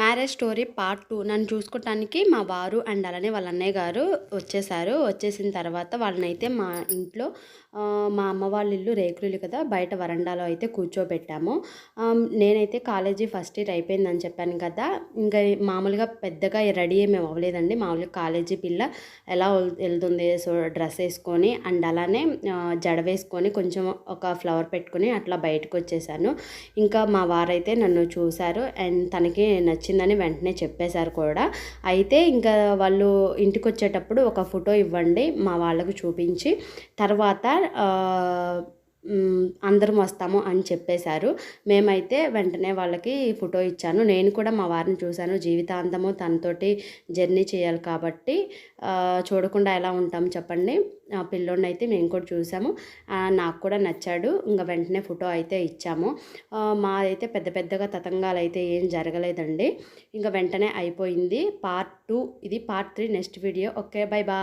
Marriage story part two. నన్ను చూసుకోవటానికి మా వారు అండ్ అలానే వాళ్ళ అన్నయ్య గారు వచ్చేసారు. వచ్చేసిన తర్వాత వాళ్ళనైతే మా ఇంట్లో మా అమ్మ వాళ్ళ ఇల్లు రేకులు ఇల్లు కదా బయట వరండాలో అయితే కూర్చోబెట్టాము. నేనైతే కాలేజీ ఫస్ట్ ఇయర్ అయిపోయిందని చెప్పాను కదా ఇంకా మామూలుగా పెద్దగా రెడీ మేము అవ్వలేదండి. మామూలుగా కాలేజీ పిల్ల ఎలా వెళ్తుంది సో డ్రెస్ వేసుకొని అండ్ అలానే జడ వేసుకొని కొంచెం ఒక ఫ్లవర్ పెట్టుకొని అట్లా బయటకు వచ్చేసాను. ఇంకా మా వారైతే నన్ను చూశారు అండ్ తనకి నచ్చిందని వెంటనే చెప్పేశారు కూడా. అయితే ఇంకా వాళ్ళు ఇంటికి వచ్చేటప్పుడు ఒక ఫోటో ఇవ్వండి మా వాళ్ళకు చూపించి. తర్వాత అందరం వస్తాము అని చెప్పేశారు. మేమైతే వెంటనే వాళ్ళకి ఫోటో ఇచ్చాను. నేను కూడా మా వారిని చూశాను. జీవితాంతము తనతోటి జర్నీ చేయాలి కాబట్టి చూడకుండా ఎలా ఉంటాం చెప్పండి. ఆ పిల్లోడిని అయితే మేము కూడా చూసాము నాకు కూడా నచ్చాడు. ఇంకా వెంటనే ఫోటో అయితే ఇచ్చాము. మాదైతే పెద్ద పెద్దగా తతంగాలు అయితే ఏం జరగలేదండి. ఇంకా వెంటనే అయిపోయింది. పార్ట్ టూ ఇది part three next video. Okay bye bye.